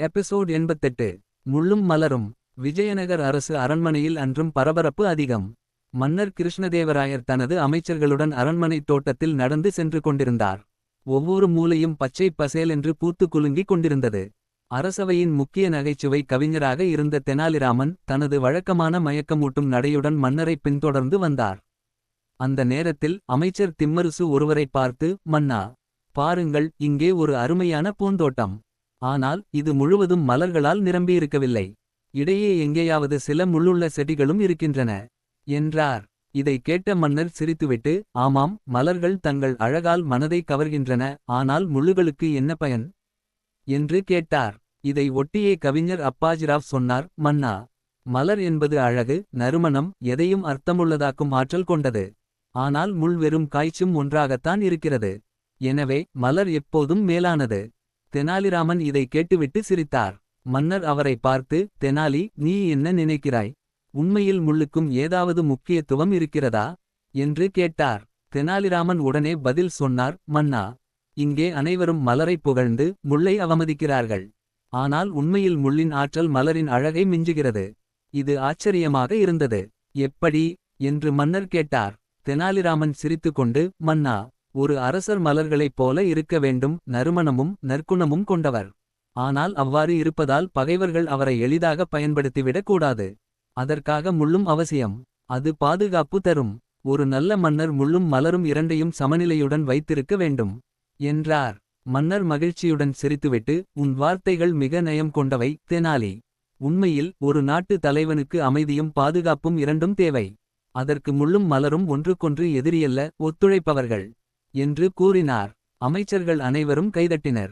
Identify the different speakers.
Speaker 1: Episode எண்பத்தெட்டு. முள்ளும் மலரும். விஜயநகர் அரசு அரண்மனையில் அன்றும் பரபரப்பு அதிகம். மன்னர் கிருஷ்ணதேவராயர் தனது அமைச்சர்களுடன் அரண்மனைத் தோட்டத்தில் நடந்து சென்று கொண்டிருந்தார். ஒவ்வொரு மூலையும் பச்சை பசேலென்று பூத்து குலுங்கிக் கொண்டிருந்தது. அரசவையின் முக்கிய நகைச்சுவை கவிஞராக இருந்த தெனாலிராமன் தனது வழக்கமான மயக்கமூட்டும் நடையுடன் மன்னரை பின்தொடர்ந்து வந்தார். அந்த நேரத்தில் அமைச்சர் திம்மருசு ஒருவரை பார்த்து மன்னா பாருங்கள் இங்கே ஒரு அருமையான பூந்தோட்டம். ஆனால் இது முழுவதும் மலர்களால் நிரம்பியிருக்கவில்லை. இடையே எங்கேயாவது சில முள்ளுள்ள செடிகளும் இருக்கின்றன. என்றார். இதை கேட்ட மன்னர் சிரித்துவிட்டு ஆமாம் மலர்கள் தங்கள் அழகால் மனதை கவர்கின்றன ஆனால் முள்ளுகளுக்கு என்ன பயன் என்று கேட்டார். இதை ஒட்டியே கவிஞர் அப்பாஜிராவ் சொன்னார் மன்னா மலர் என்பது அழகு நறுமணம் எதையும் அர்த்தமுள்ளதாக்கும் ஆற்றல் கொண்டது. ஆனால் முள் வெறும் காய்ச்சும் ஒன்றாகத்தான் இருக்கிறது. எனவே மலர் எப்போதும் மேலானது. தெனாலிராமன் இதை கேட்டுவிட்டு சிரித்தார். மன்னர் அவரை பார்த்து தெனாலி நீ என்ன நினைக்கிறாய்? உண்மையில் முள்ளுக்கும் ஏதாவது முக்கியத்துவம் இருக்கிறதா? என்று கேட்டார். தெனாலிராமன் உடனே பதில் சொன்னார் மன்னா இங்கே அனைவரும் மலரை புகழ்ந்து முள்ளை அவமதிக்கிறார்கள். ஆனால் உண்மையில் முள்ளின் ஆற்றல் மலரின் அழகை மிஞ்சுகிறது. இது ஆச்சரியமாக இருந்தது. எப்படி? என்று மன்னர் கேட்டார். தெனாலிராமன் சிரித்துக்கொண்டு மன்னா ஒரு அரசர் மலர்களைப் போல இருக்க வேண்டும் நறுமணமும் நற்குணமும் கொண்டவர். ஆனால் அவ்வாறு இருப்பதால் பகைவர்கள் அவரை எளிதாக பயன்படுத்திவிடக் கூடாது. அதற்காக முள்ளும் அவசியம். அது பாதுகாப்பு தரும். ஒரு நல்ல மன்னர் முள்ளும் மலரும் இரண்டையும் சமநிலையுடன் வைத்திருக்க வேண்டும். என்றார். மன்னர் மகிழ்ச்சியுடன் சிரித்துவிட்டு உன் வார்த்தைகள் மிக நயம் கொண்டவை தெனாலி. உண்மையில் ஒரு நாட்டு தலைவனுக்கு அமைதியும் பாதுகாப்பும் இரண்டும் தேவை. அதற்கு முள்ளும் மலரும் ஒன்றுக்கொன்று எதிரியல்ல ஒத்துழைப்பவர்கள். என்று கூறினார். அமைச்சர்கள் அனைவரும் கைதட்டினர்.